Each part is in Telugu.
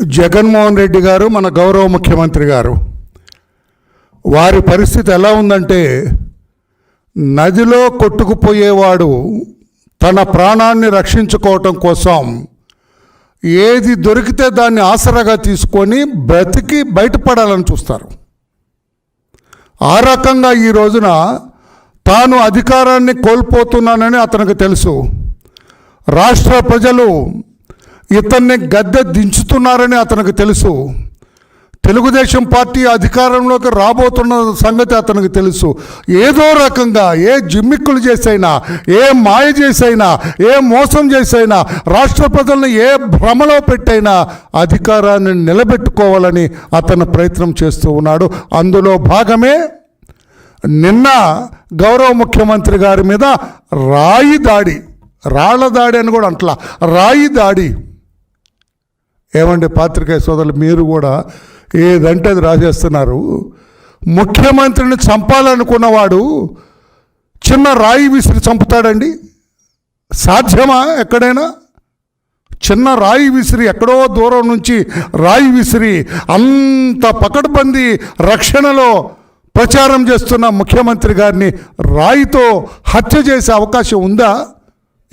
జగన్మోహన్ రెడ్డి గారు మన గౌరవ ముఖ్యమంత్రి గారు. వారి పరిస్థితి ఎలా ఉందంటే నదిలో కొట్టుకుపోయేవాడు తన ప్రాణాన్ని రక్షించుకోవటం కోసం ఏది దొరికితే దాన్ని ఆసరాగా తీసుకొని బ్రతికి బయటపడాలని చూస్తారు. ఆ రకంగా ఈ రోజున తాను అధికారాన్ని కోల్పోతున్నానని అతనికి తెలుసు. రాష్ట్ర ప్రజలు ఇతన్ని గద్దె దించుతున్నారని అతనికి తెలుసు. తెలుగుదేశం పార్టీ అధికారంలోకి రాబోతున్న సంగతి అతనికి తెలుసు. ఏదో రకంగా ఏ జిమ్మిక్కులు చేసైనా ఏ మాయ చేసైనా ఏ మోసం చేసైనా రాష్ట్ర ప్రజలను ఏ భ్రమలో పెట్టైనా అధికారాన్ని నిలబెట్టుకోవాలని అతను ప్రయత్నం చేస్తూ ఉన్నాడు. అందులో భాగమే నిన్న గౌరవ ముఖ్యమంత్రి గారి మీద రాయి దాడి. రాళ్ళ దాడి అని కూడా అంటలా. రాయి దాడి. ఏమంటే పాత్రికేయ సోదరులు మీరు కూడా ఏదంటే అది రాసేస్తున్నారు. ముఖ్యమంత్రిని చంపాలనుకున్నవాడు చిన్న రాయి విసిరి చంపుతాడండి. సాధ్యమా ఎక్కడైనా? చిన్న రాయి విసిరి ఎక్కడో దూరం నుంచి రాయి విసిరి అంత పకడ్బందీ రక్షణలో ప్రచారం చేస్తున్న ముఖ్యమంత్రి గారిని రాయితో హత్య చేసే అవకాశం ఉందా?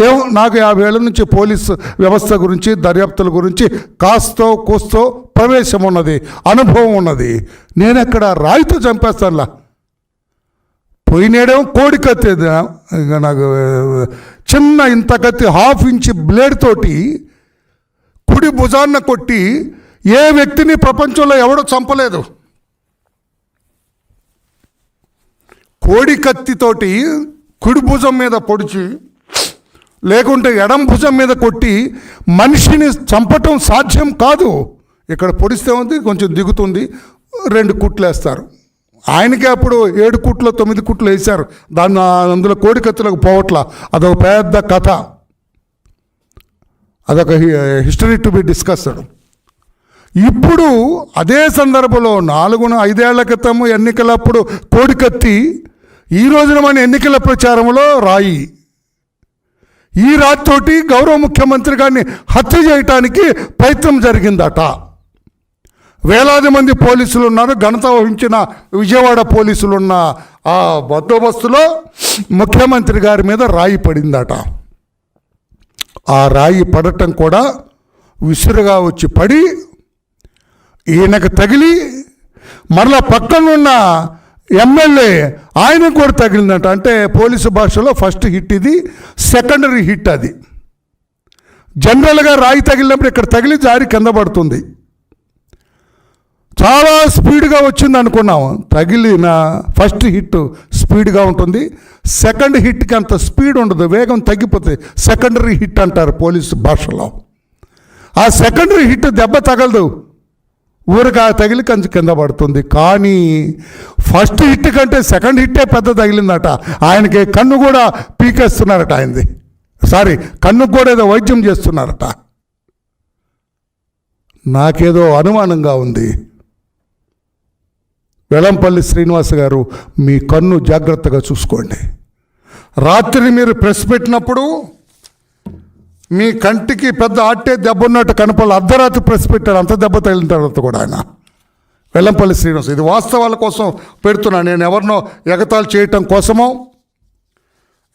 ఏం నాకు యాభై ఏళ్ళ నుంచి పోలీస్ వ్యవస్థ గురించి దర్యాప్తుల గురించి కాస్తో కూస్తో ప్రవేశం ఉన్నది అనుభవం ఉన్నది. నేను ఎక్కడ రాయితో చంపేస్తానులా. పోయినేడేమో కోడి కత్తి నాకు చిన్న ఇంత కత్తి హాఫ్ ఇంచ్ బ్లేడ్ తోటి కుడి భుజాన్న కొట్టి ఏ వ్యక్తిని ప్రపంచంలో ఎవడో చంపలేదు. కోడి కత్తితోటి కుడి భుజం మీద పొడిచి లేకుంటే ఎడం భుజం మీద కొట్టి మనిషిని చంపటం సాధ్యం కాదు. ఇక్కడ పొడిస్తే ఉంది కొంచెం దిగుతుంది రెండు కుట్లు వేస్తారు. ఆయనకే అప్పుడు ఏడు కుట్లు తొమ్మిది కుట్లు వేశారు. దాన్ని అందులో కోడికత్తులకు పోవట్ల. అదొక పెద్ద కథ. అదొక హిస్టరీ టు బి డిస్కస్డ్. ఇప్పుడు అదే సందర్భంలో నాలుగున ఐదేళ్ళ క్రితం ఎన్నికలప్పుడు కోడికత్తి ఈ రోజున మన ఎన్నికల ప్రచారంలో రాయి. ఈ రాతితోటి గౌరవ ముఖ్యమంత్రి గారిని హత్య చేయటానికి ప్రయత్నం జరిగిందట. వేలాది మంది పోలీసులు ఉన్నారు. ఘనత వహించిన విజయవాడ పోలీసులు ఉన్న ఆ బందోబస్తులో ముఖ్యమంత్రి గారి మీద రాయి పడిందట. ఆ రాయి పడటం కూడా విసురుగా వచ్చి పడి ఈయనకు తగిలి మరలా పక్కనున్న ఎమ్మెల్యే ఆయనకు కూడా తగిలిందంట. అంటే పోలీసు భాషలో ఫస్ట్ హిట్ ఇది సెకండరీ హిట్ అది. జనరల్గా రాయి తగిలినప్పుడు ఇక్కడ తగిలి జారి కింద పడుతుంది. చాలా స్పీడ్గా వచ్చింది అనుకున్నాం. తగిలిన ఫస్ట్ హిట్ స్పీడ్గా ఉంటుంది. సెకండ్ హిట్కి అంత స్పీడ్ ఉండదు వేగం తగ్గిపోతుంది. సెకండరీ హిట్ అంటారు పోలీసు భాషలో. ఆ సెకండరీ హిట్ దెబ్బ తగలదు. ఊరికా తగిలి కంచు కింద పడుతుంది. కానీ ఫస్ట్ హిట్ కంటే సెకండ్ హిట్టే పెద్ద తగిలిందట. ఆయనకి కన్ను కూడా పీకేస్తున్నారట ఆయనది. సారీ కన్నుకు కూడా ఏదో వైద్యం చేస్తున్నారట. నాకేదో అనుమానంగా ఉంది. వెలంపల్లి శ్రీనివాస్ గారు మీ కన్ను జాగ్రత్తగా చూసుకోండి. రాత్రి మీరు ప్రెస్ పెట్టినప్పుడు మీ కంటికి పెద్ద ఆట్టే దెబ్బ ఉన్నట్టు కనపడాలి. అర్ధరాత్రి ప్రెస్ పెట్టారు అంత దెబ్బ తగిలిన తర్వాత కూడా ఆయన. వెల్లంపల్లి శ్రీనివాస్ ఇది వాస్తవాల కోసం పెడుతున్నాను నేను ఎవరినో ఎగతాళి చేయటం కోసమో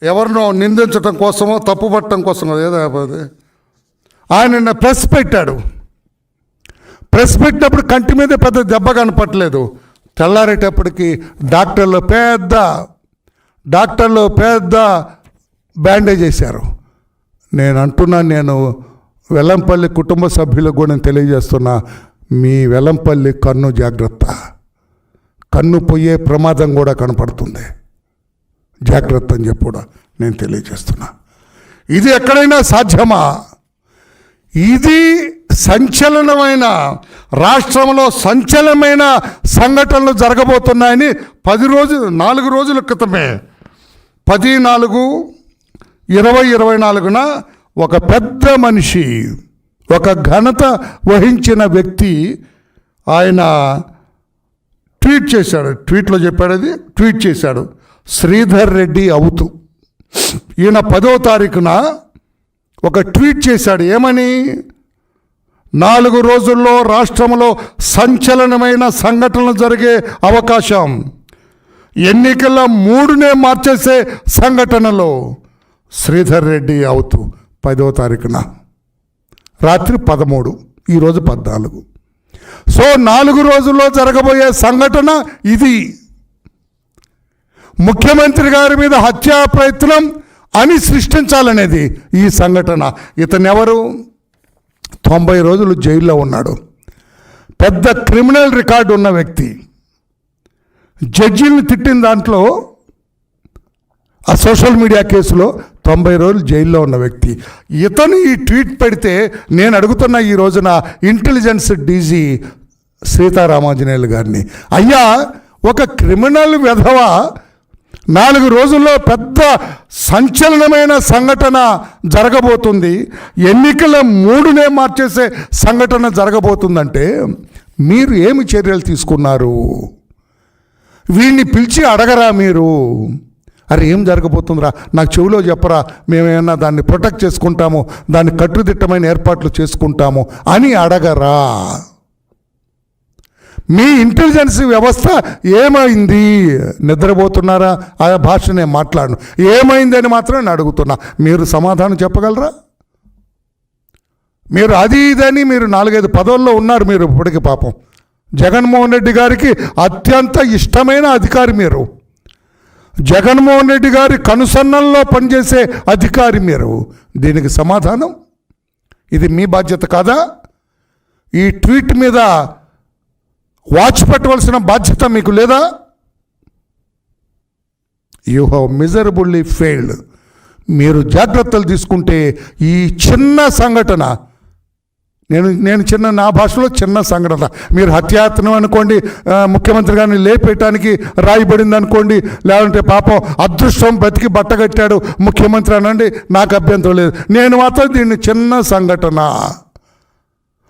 ఎవరినో నిందించటం కోసమో తప్పుపట్టడం కోసమో ఏదో ఆయన నిన్న ప్రెస్ పెట్టాడు. ప్రెస్ పెట్టినప్పుడు కంటి మీద పెద్ద దెబ్బ కనపట్లేదు తెల్లారేటప్పటికి డాక్టర్లు పెద్ద డాక్టర్లు పెద్ద బ్యాండేజ్ వేశారు. నేను అంటున్నా నేను వెల్లంపల్లి కుటుంబ సభ్యులకు కూడా నేను తెలియజేస్తున్నా మీ వెల్లంపల్లి కన్ను జాగ్రత్త. కన్ను పోయే ప్రమాదం కూడా కనపడుతుంది. జాగ్రత్త అని చెప్పి కూడా నేను తెలియజేస్తున్నా. ఇది ఎక్కడైనా సాధ్యమా? ఇది సంచలనమైన రాష్ట్రంలో సంచలనమైన సంఘటనలు జరగబోతున్నాయని పది రోజులు నాలుగు రోజుల క్రితమే పది నాలుగు ఇరవై ఇరవై నాలుగున ఒక పెద్ద మనిషి ఒక ఘనత వహించిన వ్యక్తి ఆయన ట్వీట్ చేశాడు. ట్వీట్లో చెప్పాడు అది. ట్వీట్ చేశాడు. శ్రీధర్ రెడ్డి అవుతూ. ఈయన పదో తారీఖున ఒక ట్వీట్ చేశాడు. ఏమని? నాలుగు రోజుల్లో రాష్ట్రంలో సంచలనమైన సంఘటనలు జరిగే అవకాశం. ఎన్నికల మూడునే మార్చేసే సంఘటనలో శ్రీధర్ రెడ్డి అవుతూ పదో తారీఖున. రాత్రి పదమూడు ఈరోజు పద్నాలుగు. సో నాలుగు రోజుల్లో జరగబోయే సంఘటన ఇది. ముఖ్యమంత్రి గారి మీద హత్యా ప్రయత్నం అని సృష్టించాలనేది ఈ సంఘటన. ఇతనెవరు? తొంభై రోజులు జైల్లో ఉన్నాడు. పెద్ద క్రిమినల్ రికార్డు ఉన్న వ్యక్తి. జడ్జిల్ని తిట్టిన దాంట్లో ఆ సోషల్ మీడియా కేసులో తొంభై రోజులు జైల్లో ఉన్న వ్యక్తి. ఇతను ఈ ట్వీట్ పెడితే నేను అడుగుతున్న ఈ రోజున ఇంటెలిజెన్స్ డీజీ సీతారామాంజనేయులు గారిని. అయ్యా ఒక క్రిమినల్ విధవ నాలుగు రోజుల్లో పెద్ద సంచలనమైన సంఘటన జరగబోతుంది. ఎన్నికల మూడునే మార్చేసే సంఘటన జరగబోతుందంటే మీరు ఏమి చర్యలు తీసుకున్నారు? వీడిని పిలిచి అడగరా మీరు? అరే ఏం జరగబోతుందిరా? నాకు చెవిలో చెప్పరా మేమేమన్నా దాన్ని ప్రొటెక్ట్ చేసుకుంటాము దాన్ని కట్టుదిట్టమైన ఏర్పాట్లు చేసుకుంటాము అని అడగరా. మీ ఇంటెలిజెన్స్ వ్యవస్థ ఏమైంది? నిద్రపోతున్నారా? ఆ భాష నేను మాట్లాడను. ఏమైందని మాత్రం నేను అడుగుతున్నా. మీరు సమాధానం చెప్పగలరా? మీరు అది ఇదని మీరు నాలుగైదు పదవుల్లో ఉన్నారు మీరు ఇప్పటికి పాపం. జగన్మోహన్ రెడ్డి గారికి అత్యంత ఇష్టమైన అధికారి మీరు. జగన్మోహన్ రెడ్డి గారి కనుసన్నల్లో పనిచేసే అధికారి మీరు. దీనికి సమాధానం? ఇది మీ బాధ్యత కాదా? ఈ ట్వీట్ మీద వాచ్ పెట్టవలసిన బాధ్యత మీకు లేదా? యూ హ్యావ్ మిజరబుల్లీ ఫెయిల్డ్ మీరు జాగ్రత్తలు తీసుకుంటే ఈ చిన్న సంఘటన నేను నేను చిన్న నా భాషలో చిన్న సంఘటన. మీరు హత్యాయత్నం అనుకోండి ముఖ్యమంత్రి గారిని లేపేయటానికి రాయబడింది అనుకోండి లేదంటే పాపం అదృష్టం బ్రతికి బట్టగట్టాడు ముఖ్యమంత్రి అనండి నాకు అభ్యంతరం లేదు. నేను మాత్రం దీన్ని చిన్న సంఘటన.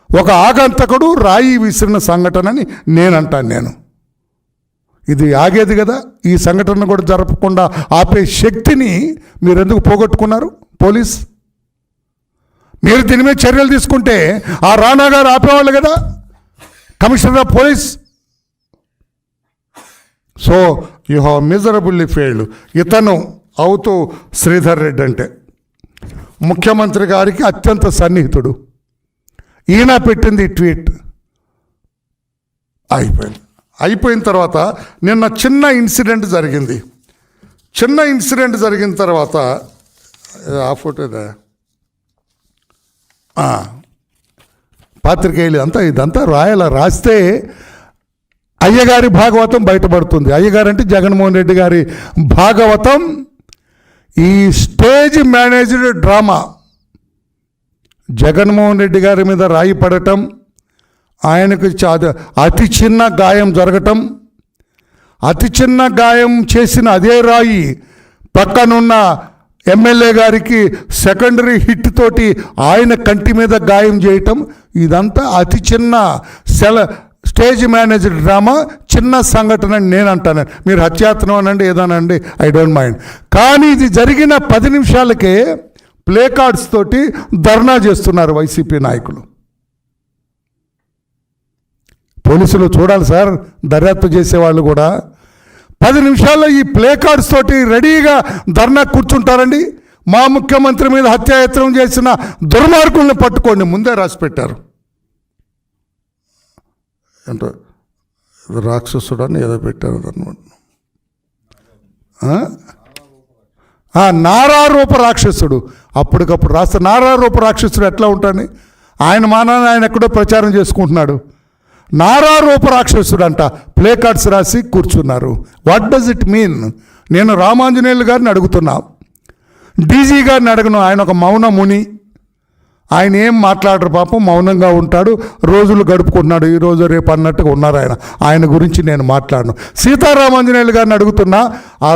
ఒక ఆగంతకుడు రాయి విసిరిన సంఘటన అని నేను అంటాను నేను. ఇది ఆగేది కదా ఈ సంఘటన కూడా జరపకుండా ఆపే శక్తిని మీరెందుకు పోగొట్టుకున్నారు? పోలీస్? మీరు దీని మీద చర్యలు తీసుకుంటే ఆ రాణా గారు ఆపేవాళ్ళు కదా? Commissioner of police? So you have miserably failed ఇతను అవుతూ శ్రీధర్ రెడ్డి అంటే. ముఖ్యమంత్రి గారికి అత్యంత సన్నిహితుడు. ఈయన పెట్టింది ట్వీట్. అయిపోయింది. అయిపోయిన తర్వాత నిన్న చిన్న ఇన్సిడెంట్ జరిగింది. చిన్న ఇన్సిడెంట్ జరిగిన తర్వాత ఆ ఫోటో ఇదే? పాత్రికేయులు అంతా ఇదంతా రాయాల రాస్తే అయ్యగారి భాగవతం బయటపడుతుంది. అయ్యగారు అంటే జగన్మోహన్ రెడ్డి గారి భాగవతం. ఈ stage managed drama. Jaganmohan Reddy గారి మీద రాయి పడటం ఆయనకు చా- అతి చిన్న గాయం జరగటం అతి చిన్న గాయం చేసిన అదే రాయి పక్కనున్న ఎమ్మెల్యే గారికి సెకండరీ హిట్ తోటి ఆయన కంటి మీద గాయం చేయటం ఇదంతా అతి చిన్న సెల స్టేజ్ మేనేజర్ డ్రామా చిన్న సంఘటన అని నేను అంటాను. మీరు హత్యాత్నం అనండి ఏదోనండి ఐ డోంట్ మైండ్ కానీ ఇది జరిగిన పది నిమిషాలకే ప్లే కార్డ్స్ తోటి ధర్నా చేస్తున్నారు వైసీపీ నాయకులు. పోలీసులు చూడాలి సార్ దర్యాప్తు చేసేవాళ్ళు కూడా పది నిమిషాల్లో ఈ ప్లే కార్డ్స్ తోటి రెడీగా ధర్నా కూర్చుంటారండి. మా ముఖ్యమంత్రి మీద హత్యాయత్నం చేసిన దుర్మార్గుల్ని పట్టుకోండి ముందే రాసి పెట్టారు. ఏంటో రాక్షసుడు అని ఏదో పెట్టారు అనమాట నారారూప రాక్షసుడు. అప్పటికప్పుడు రాస్తే నారారూప రాక్షసుడు ఎట్లా ఉంటాడు? ఆయన మానాన్ని ఆయన ఎక్కడో ప్రచారం చేసుకుంటున్నాడు. నారా రూపరాక్షసుడు అంట ప్లే కార్డ్స్ రాసి కూర్చున్నారు. వాట్ డస్ ఇట్ మీన్ నేను రామాంజనేయులు గారిని అడుగుతున్నా. డీజీ గారిని అడగను. ఆయన ఒక మౌన ముని. ఆయన ఏం మాట్లాడరు పాపం మౌనంగా ఉంటాడు. రోజులు గడుపుకుంటున్నాడు. ఈరోజు రేపు అన్నట్టుగా ఉన్నారు ఆయన. ఆయన గురించి నేను మాట్లాడను. సీతారామాంజనేయులు గారిని అడుగుతున్నా. ఆ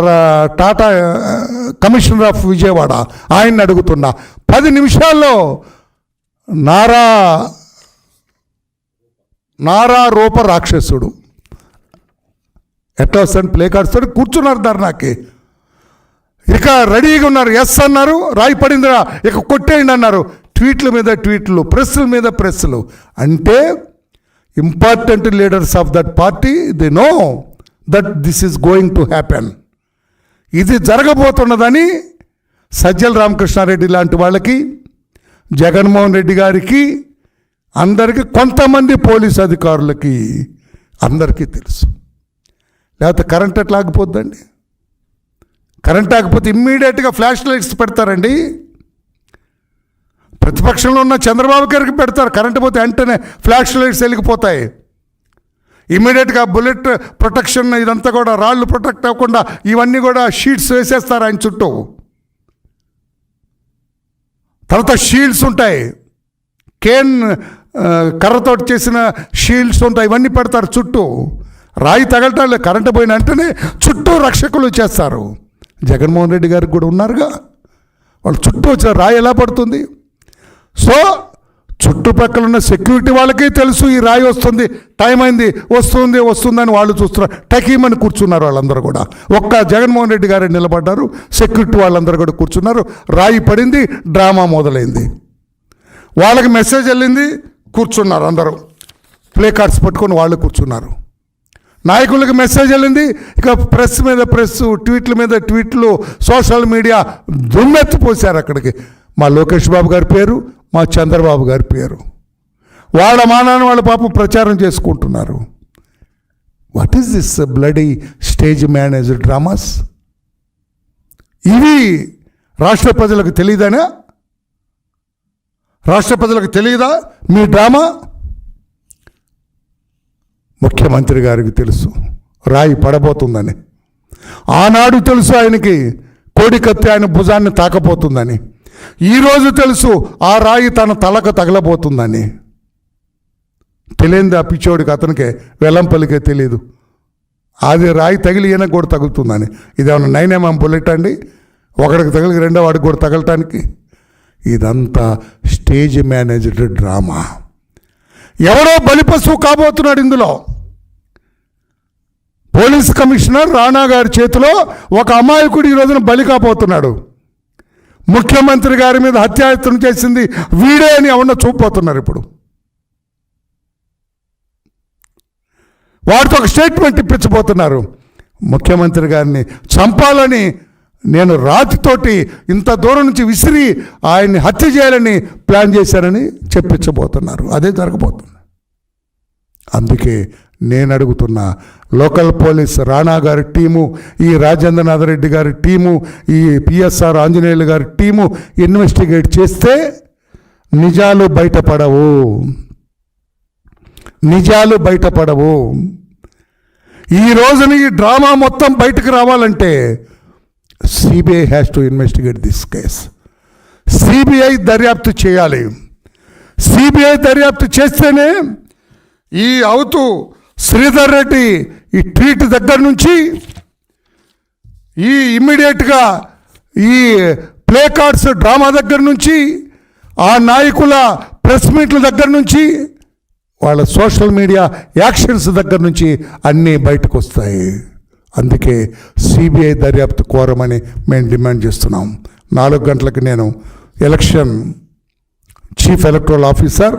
టాటా కమిషనర్ ఆఫ్ విజయవాడ. ఆయన్ని అడుగుతున్నా. పది నిమిషాల్లో నారా నారా రూప రాక్షసుడు. ఎట్లా వస్తాడు? ప్లే కార్డ్స్ తోటి కూర్చున్నారు ధర్నాకి. ఇక రెడీగా ఉన్నారు. ఎస్ అన్నారు. రాయి పడిందిరా. ఇక కొట్టేయండి అన్నారు. ట్వీట్ల మీద ట్వీట్లు ప్రెస్ల మీద ప్రెస్లు అంటే important leaders of that party they know that this is going to happen ఇది జరగబోతున్నదని సజ్జల రామకృష్ణారెడ్డి లాంటి వాళ్ళకి జగన్మోహన్ రెడ్డి గారికి అందరికీ కొంతమంది పోలీస్ అధికారులకి అందరికీ తెలుసు. లేకపోతే కరెంట్ ఎట్లా ఆగిపోద్దండి? కరెంట్ ఆగిపోతే ఇమ్మీడియట్గా ఫ్లాష్ లైట్స్ పెడతారండి. ప్రతిపక్షంలో ఉన్న చంద్రబాబు గారికి పెడతారు. కరెంట్ పోతే వెంటనే ఫ్లాష్ లైట్స్ వెలిగిపోతాయి. ఇమ్మీడియట్గా బుల్లెట్ ప్రొటెక్షన్ ఇదంతా కూడా రాళ్ళు ప్రొటెక్ట్ అవ్వకుండా ఇవన్నీ కూడా షీట్స్ వేసేస్తారు ఆయన చుట్టూ. తర్వాత షీల్డ్స్ ఉంటాయి. కేన్ కర్రతో చేసిన షీల్డ్స్ ఉంటాయి ఇవన్నీ పెడతారు చుట్టూ. రాయి తగలటాలు కరెంటు పోయిన వెంటనే చుట్టూ రక్షకులు చేస్తారు జగన్మోహన్ రెడ్డి గారికి కూడా ఉన్నారుగా. వాళ్ళు చుట్టూ వచ్చిన రాయి ఎలా పడుతుంది? సో చుట్టుపక్కల ఉన్న సెక్యూరిటీ వాళ్ళకే తెలుసు ఈ రాయి వస్తుంది టైం అయింది వస్తుంది వస్తుందని వాళ్ళు చూస్తున్నారు. టకీమని కూర్చున్నారు వాళ్ళందరూ కూడా. ఒక్క జగన్మోహన్ రెడ్డి గారు నిలబడ్డారు సెక్యూరిటీ వాళ్ళందరూ కూడా కూర్చున్నారు. రాయి పడింది డ్రామా మొదలైంది. వాళ్ళకి మెసేజ్ వెళ్ళింది కూర్చున్నారు అందరూ. ప్లే కార్డ్స్ పట్టుకొని వాళ్ళు కూర్చున్నారు. నాయకులకు మెసేజ్ వెళ్ళింది. ఇక ప్రెస్ మీద ప్రెస్ ట్వీట్ల మీద ట్వీట్లు సోషల్ మీడియా దుమ్మెత్తిపోసారు అక్కడికి. మా లోకేష్ బాబు గారి పేరు మా చంద్రబాబు గారి పేరు. వాళ్ళ మానాన్ని వాళ్ళ పాపం ప్రచారం చేసుకుంటున్నారు. What is this bloody stage manage dramas ఇవి రాష్ట్ర ప్రజలకు తెలియదనా? రాష్ట్ర ప్రజలకు తెలియదా? మీ డ్రామా? ముఖ్యమంత్రి గారికి తెలుసు. రాయి పడబోతుందని. ఆనాడు తెలుసు ఆయనకి కోడికత్తి ఆయన భుజాన్ని తాకపోతుందని. ఈరోజు తెలుసు ఆ రాయి తన తలకు తగలబోతుందని. తెలియంది ఆ పిచ్చోడికి? అతనికే వెల్లంపల్లికే తెలియదు అది రాయి తగిలి ఈయనకు కూడా తగులుతుందని. ఇదేమన్నా నైన్ ఎంఎం బుల్లెట్ అండి? ఒకడికి తగిలి రెండో వాడికి కూడా తగలటానికి. ఇదంతా స్టేజ్ మేనేజ్డ్ డ్రామా. ఎవరో బలిపశువు కాబోతున్నాడు ఇందులో. పోలీస్ కమిషనర్ రాణా గారి చేతిలో ఒక అమాయకుడు ఈ రోజున బలి కాబోతున్నాడు. ముఖ్యమంత్రి గారి మీద హత్యాయత్నం చేసింది వీడే అని ఎవరినో చూపోతున్నారు ఇప్పుడు. వారితో ఒక స్టేట్మెంట్ ఇప్పించబోతున్నారు. ముఖ్యమంత్రి గారిని చంపాలని నేను రాతితోటి ఇంత దూరం నుంచి విసిరి ఆయన్ని హత్య చేయాలని ప్లాన్ చేశారని చెప్పించబోతున్నారు. అదే జరగబోతుంది. అందుకే నేను అడుగుతున్న లోకల్ పోలీస్ రాణా గారి టీము ఈ రాజేంద్రనాథ్ రెడ్డి గారి టీము ఈ పిఎస్ఆర్ ఆంజనేయులు గారి టీము ఇన్వెస్టిగేట్ చేస్తే నిజాలు బయటపడవు. నిజాలు బయటపడవు. ఈ రోజున ఈ డ్రామా మొత్తం బయటకు రావాలంటే CBI has to investigate this case CBI దర్యాప్తు చేయాలి. సిబిఐ దర్యాప్తు చేస్తేనే ఈ అవుతూ శ్రీధర్ రెడ్డి ఈ ట్వీట్ దగ్గర నుంచి ఈ ఇమ్మీడియట్గా ఈ ప్లే కార్డ్స్ డ్రామా దగ్గర నుంచి ఆ నాయకుల ప్రెస్ మీట్ల దగ్గర నుంచి వాళ్ళ సోషల్ మీడియా యాక్షన్స్ దగ్గర నుంచి అన్నీ బయటకు వస్తాయి అందుకే సిబిఐ దర్యాప్తు కోరమని మేము డిమాండ్ చేస్తున్నాం. నాలుగు గంటలకు నేను election chief electoral officer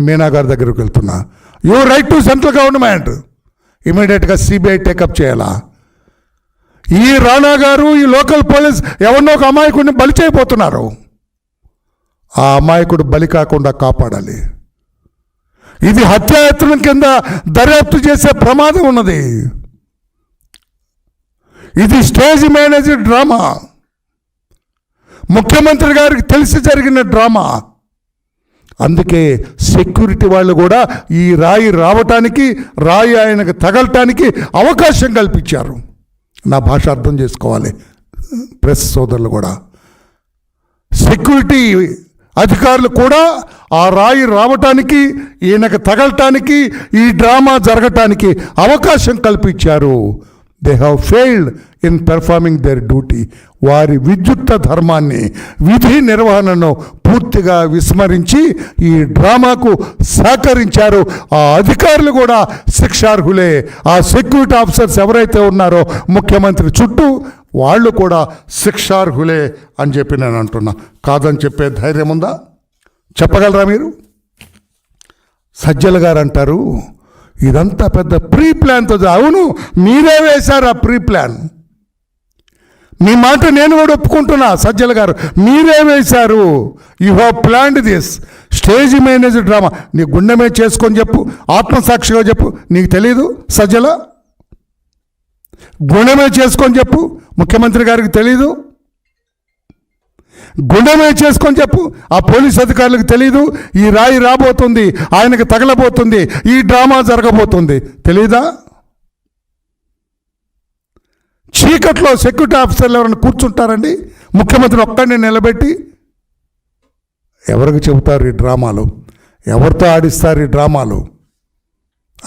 Meena గారి దగ్గరకు వెళ్తున్నా. You write to central government. ఇమీడియట్గా సిబిఐ టేకప్ చేయాలా? ఈ రాణా గారు ఈ లోకల్ పోలీస్ ఎవరినో ఒక అమాయకుడిని బలి చేయబోతున్నారు. ఆ అమాయకుడు బలి కాకుండా కాపాడాలి. ఇది హత్యాయత్నం కింద దర్యాప్తు చేసే ప్రమాదం ఉన్నది. ఇది స్టేజ్ మేనేజర్ డ్రామా. ముఖ్యమంత్రి గారికి తెలిసి జరిగిన డ్రామా. అందుకే సెక్యూరిటీ వాళ్ళు కూడా ఈ రాయి రావటానికి రాయి ఆయనకు తగలటానికి అవకాశం కల్పించారు. నా భాష అర్థం చేసుకోవాలి. ప్రెస్ సోదరులు కూడా. సెక్యూరిటీ అధికారులు కూడా ఆ రాయి రావటానికి ఈయనకు తగలటానికి ఈ డ్రామా జరగటానికి అవకాశం కల్పించారు. They have failed in performing their duty వారి విద్యుత్త ధర్మాన్ని విధి నిర్వహణను పూర్తిగా విస్మరించి ఈ డ్రామాకు సహకరించారు. ఆ అధికారులు కూడా శిక్షార్హులే. ఆ సెక్యూరిటీ ఆఫీసర్స్ ఎవరైతే ఉన్నారో ముఖ్యమంత్రి చుట్టూ వాళ్ళు కూడా శిక్షార్హులే అని చెప్పి నేను అంటున్నా. కాదని చెప్పే ధైర్యం ఉందా? చెప్పగలరా మీరు? సజ్జల గారు అంటారు ఇదంతా పెద్ద ప్రీ ప్లాన్తో అవును మీరే వేశారు ఆ ప్రీ ప్లాన్ మీ మాట నేను కూడా ఒప్పుకుంటున్నా సజ్జల గారు. మీరే వేశారు. You have planned this stage manager drama నీ గుండె మీద చేసుకొని చెప్పు ఆత్మసాక్షిగా చెప్పు. నీకు తెలీదు సజ్జల? గుండె మీద చేసుకొని చెప్పు. ముఖ్యమంత్రి గారికి తెలీదు. గుండెమే చేసుకొని చెప్పు. ఆ పోలీస్ అధికారులకు తెలియదు ఈ రాయి రాబోతుంది. ఆయనకు తగలబోతుంది. ఈ డ్రామా జరగబోతుంది. తెలీదా? చీకట్లో సెక్యూరిటీ ఆఫీసర్లు ఎవరైనా కూర్చుంటారండి? ముఖ్యమంత్రి ఒక్కడిని నిలబెట్టి ఎవరికి చెబుతారు ఈ డ్రామాలు? ఎవరితో ఆడిస్తారు ఈ డ్రామాలు?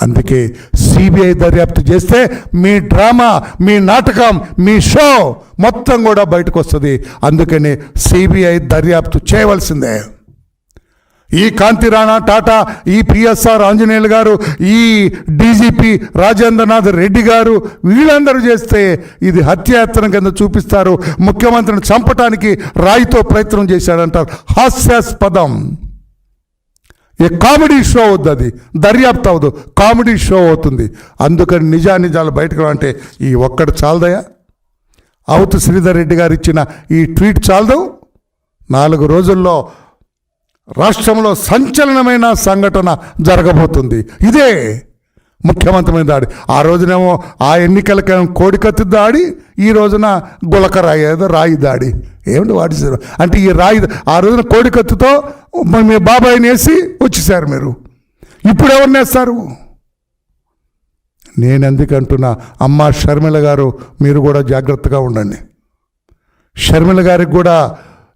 అందుకే సిబిఐ దర్యాప్తు చేస్తే మీ డ్రామా మీ నాటకం మీ షో మొత్తం కూడా బయటకు వస్తుంది. అందుకని సిబిఐ దర్యాప్తు చేయవలసిందే. ఈ కాంతి రాణా టాటా ఈ పిఎస్ఆర్ ఆంజనేయులు గారు ఈ డీజీపీ రాజేంద్రనాథ్ రెడ్డి గారు వీళ్ళందరూ చేస్తే ఇది హత్యాయత్నం కింద చూపిస్తారు. ముఖ్యమంత్రిని చంపటానికి రాయితో ప్రయత్నం చేశాడంటారు. హాస్యాస్పదం. ఏ కామెడీ షో అవుద్ది అది దర్యాప్తు అవ్వదు కామెడీ షో అవుతుంది. అందుకని నిజా నిజాలు బయటకు అంటే ఈ ఒక్కడు చాలదయా అవుతు శ్రీధర్ రెడ్డి గారు ఇచ్చిన ఈ ట్వీట్ చాలదు? నాలుగు రోజుల్లో రాష్ట్రంలో సంచలనమైన సంఘటన జరగబోతుంది. ఇదే ముఖ్యమంత్రి దాడి. ఆ రోజునేమో ఆ ఎన్నికలకేమో కోడికత్తి దాడి ఈ రోజున గులక రాయి ఏదో రాయి దాడి. ఏమిటి వాటి అంటే ఈ రాయి ఆ రోజున కోడికత్తుతో మీ బాబాయిని వేసి వచ్చేసారు మీరు. ఇప్పుడు ఎవరిని వేస్తారు నేను ఎందుకంటున్నా అమ్మ షర్మిల గారు మీరు కూడా జాగ్రత్తగా ఉండండి. షర్మిల గారికి కూడా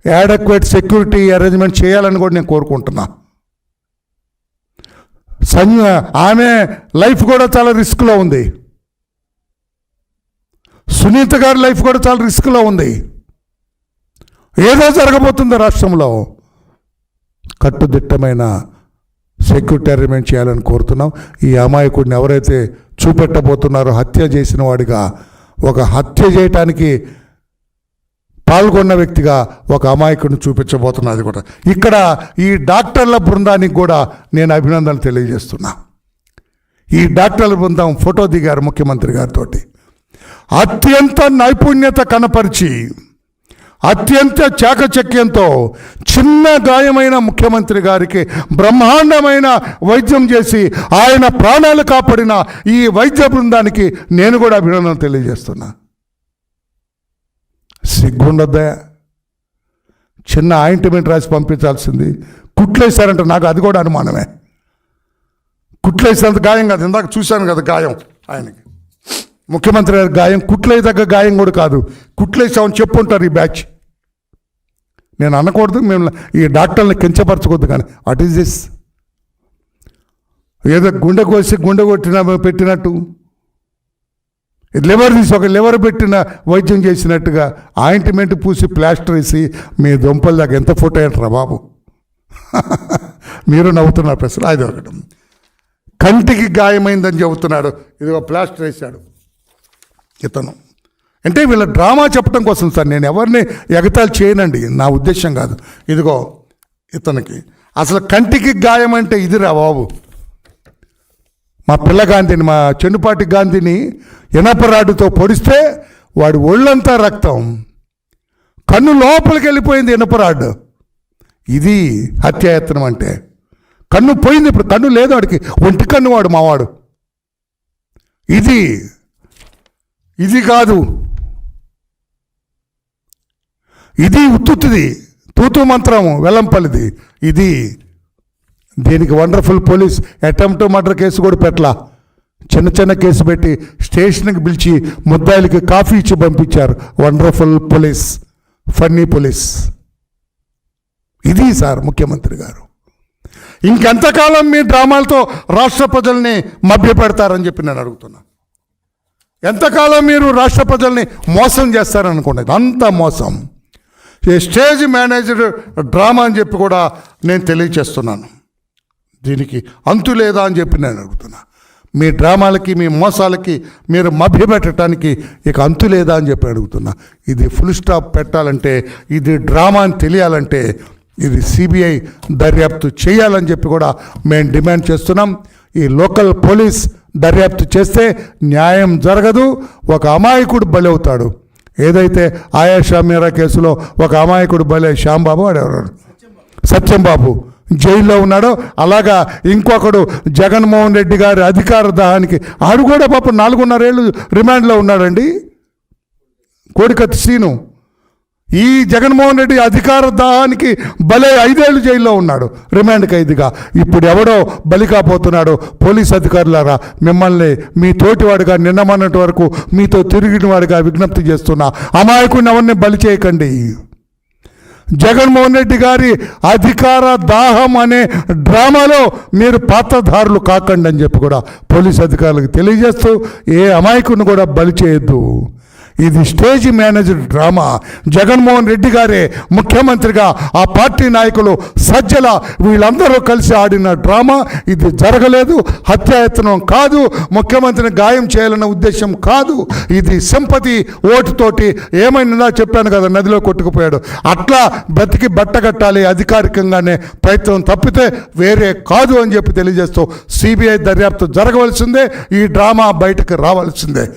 యాడక్వేట్ సెక్యూరిటీ అరేంజ్మెంట్ చేయాలని కూడా నేను కోరుకుంటున్నా. ఆమె లైఫ్ కూడా చాలా రిస్క్లో ఉంది. సునీత గారి లైఫ్ కూడా చాలా రిస్క్లో ఉంది. ఏదో జరగబోతుంది రాష్ట్రంలో. కట్టుదిట్టమైన సెక్యూరిటీ అరేంజ్మెంట్ చేయాలని కోరుతున్నాం. ఈ అమాయకుడిని ఎవరైతే చూపెట్టబోతున్నారో హత్య చేసిన వాడిగా ఒక హత్య చేయటానికి పాల్గొన్న వ్యక్తిగా ఒక అమాయకుడిని చూపించబోతున్నది కూడా. ఇక్కడ ఈ డాక్టర్ల బృందానికి కూడా నేను అభినందనలు తెలియజేస్తున్నా. ఈ డాక్టర్ల బృందం ఫోటో దిగారు ముఖ్యమంత్రి గారితో అత్యంత నైపుణ్యత కనపరిచి అత్యంత చాకచక్యంతో చిన్న గాయమైన ముఖ్యమంత్రి గారికి బ్రహ్మాండమైన వైద్యం చేసి ఆయన ప్రాణాలు కాపాడిన ఈ వైద్య బృందానికి నేను కూడా అభినందనలు తెలియజేస్తున్నా. సిగ్గుండొద్దా. చిన్న ఆయింట్మెంట్ రాసి పంపించాల్సింది. కుట్లేశారంట నాకు అది కూడా అనుమానమే. కుట్లేసినంత గాయం కాదు. ఇందాక చూశాను కదా గాయం ఆయనకి. ముఖ్యమంత్రి గారి గాయం కుట్లేదగ్గ గాయం కూడా కాదు. కుట్లేసామని చెప్పుంటారు ఈ బ్యాచ్. నేను అనకూడదు మేము ఈ డాక్టర్ని కించపరచకూడదు కానీ. వాట్ ఈస్ దిస్ ఏదో గుండె కోసి గుండె కొట్టిన పెట్టినట్టు. లివర్ తీసి ఒక లివర్ పెట్టిన వైద్యం చేసినట్టుగా ఆయింట్మెంట్ పూసి ప్లాస్టర్ వేసి మీ దొంపల దాకా ఎంత ఫోటో అంటారా బాబు? మీరు నవ్వుతున్నారు ప్రశ్న. అది ఒకటి. కంటికి గాయమైందని చెబుతున్నాడు. ఇదిగో ప్లాస్టర్ వేశాడు. ఇతను. అంటే వీళ్ళ డ్రామా చెప్పడం కోసం సార్ నేను ఎవరిని ఎగతాలు చేయనండి. నా ఉద్దేశం కాదు. ఇదిగో ఇతనికి. అసలు కంటికి గాయం అంటే ఇదిరా బాబు? మా పిల్ల గాంధీని మా చెన్నుపాటి గాంధీని ఇనపరాడుతో పొడిస్తే వాడి ఒళ్ళంతా రక్తం. కన్ను లోపలికి వెళ్ళిపోయింది ఇనపరాడు ఇది హత్యాయత్నం అంటే. కన్ను పోయింది ఇప్పుడు కన్ను లేదు వాడికి ఒంటి కన్ను వాడు మావాడు. ఇది ఇది కాదు. ఇది ఉత్తుత్తిది తూతు మంత్రము వెల్లంపల్లిది. ఇది దీనికి wonderful police attempt murder case కూడా పెట్టలా. చిన్న చిన్న కేసు పెట్టి స్టేషన్కి పిలిచి ముద్దాయిలకి కాఫీ ఇచ్చి పంపించారు. వండర్ఫుల్ పోలీస్ ఫన్నీ పోలీస్ ఇది సార్ ముఖ్యమంత్రి గారు. ఇంకెంతకాలం మీ డ్రామాలతో రాష్ట్ర ప్రజల్ని మభ్యపెడతారని చెప్పి నేను అడుగుతున్నా. ఎంతకాలం మీరు రాష్ట్ర ప్రజల్ని మోసం చేస్తారనుకోండి అంత మోసం. స్టేజ్ మేనేజర్ డ్రామా అని చెప్పి కూడా నేను తెలియచేస్తున్నాను. దీనికి అంతు లేదా అని చెప్పి నేను అడుగుతున్నా. మీ డ్రామాలకి మీ మోసాలకి మీరు మభ్యపెట్టడానికి ఇక అంతు లేదా అని చెప్పి అడుగుతున్నా. ఇది ఫుల్ స్టాప్ పెట్టాలంటే ఇది డ్రామా అని తెలియాలంటే ఇది సిబిఐ దర్యాప్తు చేయాలని చెప్పి కూడా మేము డిమాండ్ చేస్తున్నాం. ఈ లోకల్ పోలీస్ దర్యాప్తు చేస్తే న్యాయం జరగదు. ఒక అమాయకుడు బలి అవుతాడు. ఏదైతే ఆయాషా మీరా కేసులో ఒక అమాయకుడు బలే శ్యాంబాబు వాడెవరు సత్యంబాబు. జైల్లో ఉన్నాడో అలాగా ఇంకొకడు జగన్మోహన్ రెడ్డి గారి అధికార దాహానికి ఆడు కూడా పాపం నాలుగున్నరేళ్ళు రిమాండ్లో ఉన్నాడండి. కోడికత్తి సీను. ఈ జగన్మోహన్ రెడ్డి అధికార దాహానికి బలే ఐదేళ్ళు జైల్లో ఉన్నాడు రిమాండ్ ఖైదీగా ఇప్పుడు ఎవడో బలి కాపోతున్నాడు పోలీస్ అధికారులారా మిమ్మల్ని మీ తోటివాడిగా నిన్నమన్నటి వరకు మీతో తిరిగినవాడిగా విజ్ఞప్తి చేస్తున్నా అమాయకుని ఎవరిని బలి చేయకండి. జగన్మోహన్ రెడ్డి గారి అధికార దాహం అనే డ్రామాలో మీరు పాత్రధారులు కాకండి అని చెప్పి కూడా పోలీస్ అధికారులకు తెలియజేస్తూ ఏ అమాయకుని కూడా బలి చేయొద్దు. ఇది stage manager drama. Jaganmohan Reddy గారే ముఖ్యమంత్రిగా ఆ పార్టీ నాయకులు సజ్జల వీళ్ళందరూ కలిసి ఆడిన డ్రామా. ఇది జరగలేదు హత్యాయత్నం కాదు ముఖ్యమంత్రిని గాయం చేయాలన్న ఉద్దేశం కాదు. ఇది సింపతి ఓటుతోటి ఏమైనా చెప్పాను కదా నదిలో కొట్టుకుపోయాడు. అట్లా బతికి బట్టగట్టాలి అధికారికంగానే ప్రయత్నం తప్పితే వేరే కాదు అని చెప్పి తెలియజేస్తూ సిబిఐ దర్యాప్తు జరగవలసిందే ఈ డ్రామా బయటకు రావాల్సిందే.